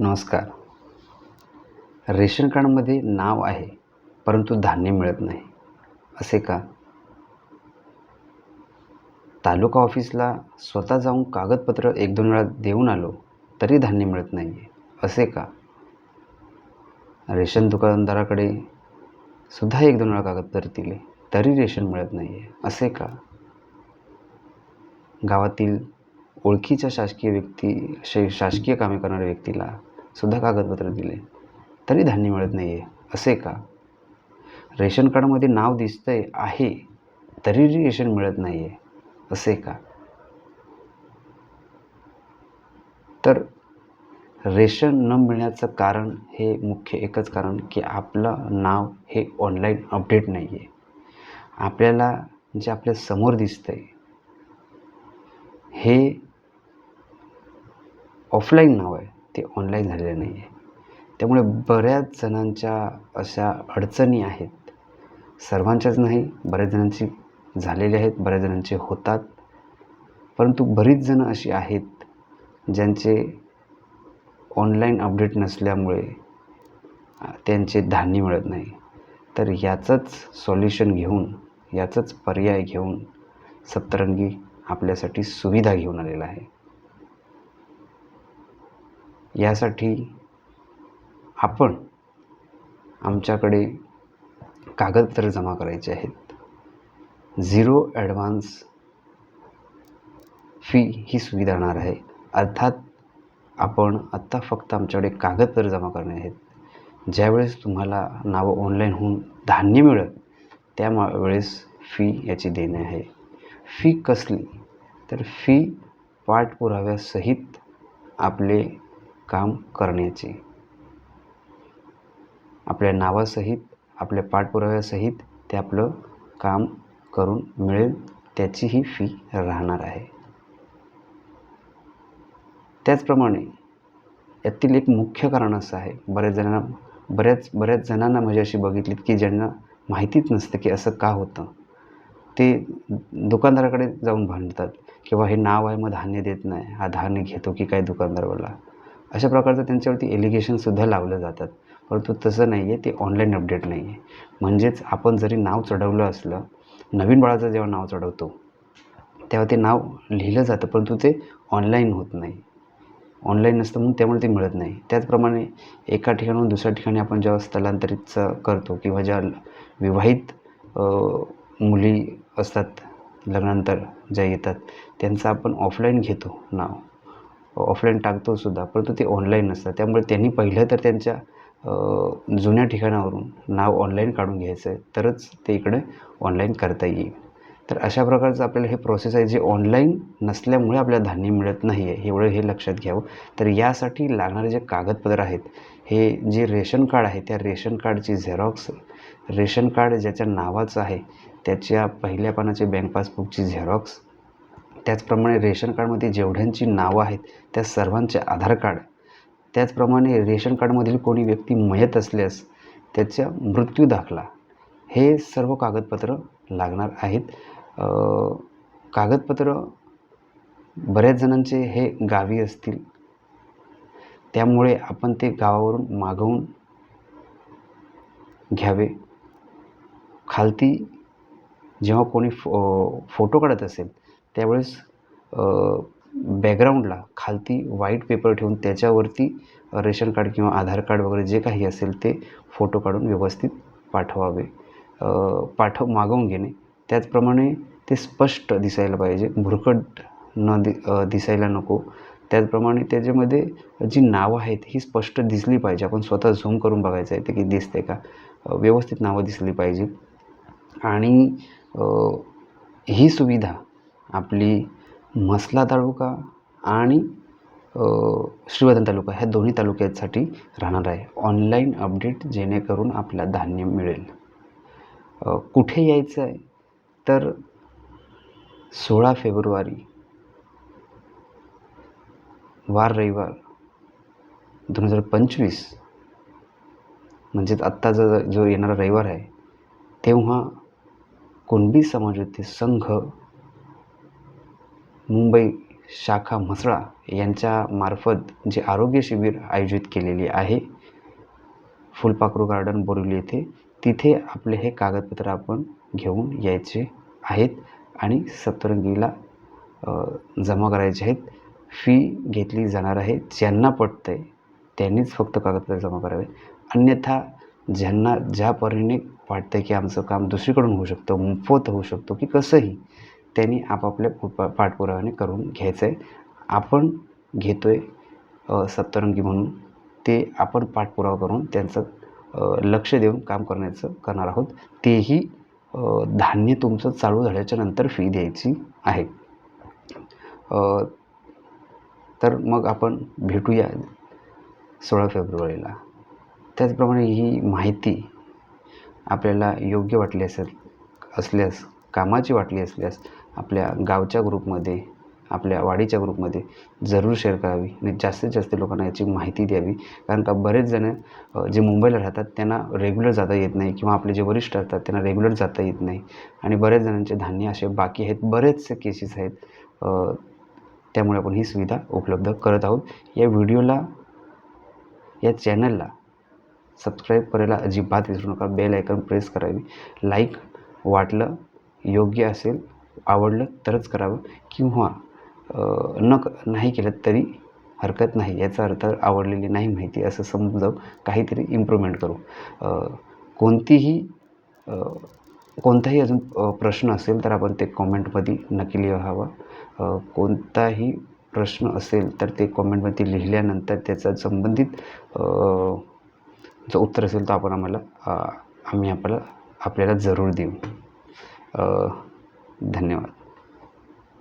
नमस्कार. रेशन कार्डमध्ये नाव आहे परंतु धान्य मिळत नाही. असे का? तालुका ऑफिसला स्वतः जाऊन कागदपत्र एक दोन वेळा देऊन आलो तरी धान्य मिळत नाही आहे असे का? रेशन दुकानदाराकडे सुद्धा एक दोन वेळा कागदपत्र दिले तरी रेशन मिळत नाही आहे असे का? गावातील ओळखीच्या शासकीय व्यक्ती शै शासकीय कामे करणाऱ्या व्यक्तीला सुद्धा कागदपत्र दिले. तरी धान्य मिळत नाही आहे असे का? रेशन कार्डमध्ये नाव दिसतंय आहे. तरी रेशन मिळत नाही आहे असे का? तर रेशन न मिळण्याचं कारण हे मुख्य एकच कारण की आपलं नाव हे ऑनलाईन अपडेट नाही आहे आपल्याला जे आपल्यासमोर दिसतंय हे ऑफलाईन नाव आहे. ते ऑनलाईन झालेलं नाही आहे त्यामुळे बऱ्याच जणांच्या अशा अडचणी आहेत. सर्वांच्याच नाही बऱ्याच जणांची झालेले आहेत बऱ्याच जणांचे होतात. परंतु बरीच जणं अशी आहेत ज्यांचे ऑनलाईन अपडेट नसल्यामुळे त्यांचे धान्य मिळत नाही. तर याचंच सॉल्युशन घेऊन याचंच पर्याय घेऊन सप्तरंगी आपल्यासाठी सुविधा घेऊन आलेला आहे. यासाठी आपण आमच्याकडे कागदपत्र जमा करायचे आहेत. झिरो ॲडव्हान्स फी ही सुविधा राहणार आहे. अर्थात आपण आत्ता फक्त आमच्याकडे कागदपत्र जमा करणे आहेत. ज्यावेळेस तुम्हाला नावं ऑनलाईन होऊन धान्य मिळत त्या वेळेस फी याची देणे आहे. फी कसली? तर फी पाठपुराव्यासहित आपले काम करण्याचे. आपल्या नावासहित आपल्या पाठपुराव्यासहित ते आपलं काम करून मिळेल त्याची ही फी राहणार आहे. त्याचप्रमाणे यातील एक मुख्य कारण असं आहे बऱ्याच जणांना बऱ्याच बऱ्याच जणांना म्हणजे अशी बघितलीत की ज्यांना माहितीच नसतं की असं का होतं. ते दुकानदाराकडे जाऊन भांडतात किंवा हे नाव आहे मग धान्य देत नाही. हा धान्य घेतो की काय दुकानदारवाला? अशा प्रकारचं त्यांच्यावरती एलिगेशनसुद्धा लावलं जातात. परंतु तसं नाही आहे ते ऑनलाईन अपडेट नाही आहे म्हणजेच आपण जरी नाव चढवलं असलं नवीन बाळाचं जेव्हा नाव चढवतो तेव्हा ते नाव लिहिलं जातं परंतु ते ऑनलाईन होत नाही. ऑनलाईन नसतं म्हणून त्यामुळे ते मिळत नाही. त्याचप्रमाणे एका ठिकाणाहून दुसऱ्या ठिकाणी आपण जेव्हा स्थलांतरित करतो किंवा ज्या विवाहित मुली असतात लग्नानंतर ज्या येतात त्यांचं आपण ऑफलाईन घेतो नाव. ऑफलाईन टाकतो सुद्धा परंतु ते ऑनलाईन नसतं त्यामुळे त्यांनी पहिलं तर त्यांच्या जुन्या ठिकाणावरून नाव ऑनलाईन काढून घ्यायचं आहे. तरच ते इकडे ऑनलाईन करता येईल. तर अशा प्रकारचं आपल्याला हे प्रोसेस आहे जे ऑनलाईन नसल्यामुळे आपल्याला धान्य मिळत नाही आहे एवढं हे लक्षात घ्यावं. तर यासाठी लागणारे जे कागदपत्र आहेत हे जे रेशन कार्ड आहे त्या रेशन कार्डची झेरॉक्स रेशन कार्ड ज्याच्या नावाचं आहे त्याच्या पहिल्या पानाची बँक पासबुकची झेरॉक्स त्याचप्रमाणे रेशन कार्डमध्ये जेवढ्यांची नावं आहेत त्या सर्वांचे आधार कार्ड. त्याचप्रमाणे रेशन कार्डमधील कोणी व्यक्ती मयत असल्यास त्याचा मृत्यू दाखला. हे सर्व कागदपत्र लागणार आहेत. कागदपत्र बऱ्याच जणांचे हे गावी असतील. त्यामुळे आपण ते गावावरून मागवून घ्यावे. खालती जेव्हा कोणी फो फोटो काढत असेल त्यावेळेस बॅकग्राऊंडला खालती व्हाईट पेपर ठेवून त्याच्यावरती रेशन कार्ड किंवा आधार कार्ड वगैरे जे काही असेल ते फोटो काढून व्यवस्थित पाठवावे. पाठव मागवून घेणे. त्याचप्रमाणे ते स्पष्ट दिसायला पाहिजे. भुरकट न दि दिसायला नको. त्याचप्रमाणे त्याच्यामध्ये जी नावं आहेत ही स्पष्ट दिसली पाहिजे. आपण स्वतः झूम करून बघायचं आहे ते की दिसते का? व्यवस्थित नावं दिसली पाहिजे. आणि ही सुविधा आपली म्हसला तालुका आणि श्रीवर्धन तालुका ह्या दोन्ही तालुक्यासाठी राहणार आहे. ऑनलाईन अपडेट जेणेकरून आपल्याला धान्य मिळेल. कुठे यायचं आहे? तर सोळा फेब्रुवारी वार रविवार दोन हजार पंचवीस म्हणजेच आत्ता जो जो येणारा रविवार आहे तेव्हा कुणबी समाजवादी संघ मुंबई शाखा म्हसळा यांच्यामार्फत जे आरोग्य शिबिर आयोजित केलेली आहे फुलपाखरू गार्डन बोरिवली येथे तिथे आपले हे कागदपत्र आपण घेऊन यायचे आहेत आणि सप्तरंगीला जमा करायचे आहेत. फी घेतली जाणार आहे ज्यांना पटतं आहे त्यांनीच फक्त कागदपत्र जमा करावे. अन्यथा ज्यांना ज्या परीने वाटतं की आमचं काम दुसरीकडून होऊ शकतं मोफत होऊ शकतो की कसंही त्यांनी आपापल्या पा पाठपुराव्याने करून घ्यायचं आहे आपण घेतो आहे सप्तरंगी म्हणून. ते आपण पाठपुरावा करून त्यांचं लक्ष देऊन काम करण्याचं करणार आहोत. तेही धान्य तुमचं चालू झाल्याच्यानंतर फी द्यायची आहे. तर मग आपण भेटूया सोळा फेब्रुवारीला. त्याचप्रमाणे ही माहिती आपल्याला योग्य वाटली असेल असल्यास कामाची वाटली असल्यास आपल्या गावच्या ग्रुपमध्ये आपल्या वाडीच्या ग्रुपमध्ये जरूर शेअर करावी आणि जास्तीत जास्त लोकांना याची माहिती द्यावी. कारण का बरेच जण जे मुंबईला राहतात त्यांना रेग्युलर जाता येत नाही किंवा आपले जे वरिष्ठ असतात त्यांना रेग्युलर जाता येत नाही. आणि बऱ्याच जणांचे धान्य असे बाकी आहेत बरेचसे केसेस आहेत. त्यामुळे आपण ही सुविधा उपलब्ध करत आहोत. या व्हिडिओला या चॅनलला सबस्क्राईब करायला अजिबात विसरू नका. बेल आयकन प्रेस करावी. लाईक वाटलं योग्य असेल आवडलं तरच करावं. किंवा न क नाही केलं तरी हरकत नाही. याचा अर्थ आवडलेली नाही माहिती असं समजावून काहीतरी इम्प्रूव्हमेंट करू. कोणतीही कोणताही अजून प्रश्न असेल तर आपण ते कॉमेंटमध्ये नक्की लिहावा कोणताही प्रश्न असेल तर ते कॉमेंटमध्ये लिहिल्यानंतर त्याचा संबंधित जो उत्तर असेल तो आपण आम्हाला आम्ही आपल्याला आपल्याला जरूर देऊ. धन्यवाद.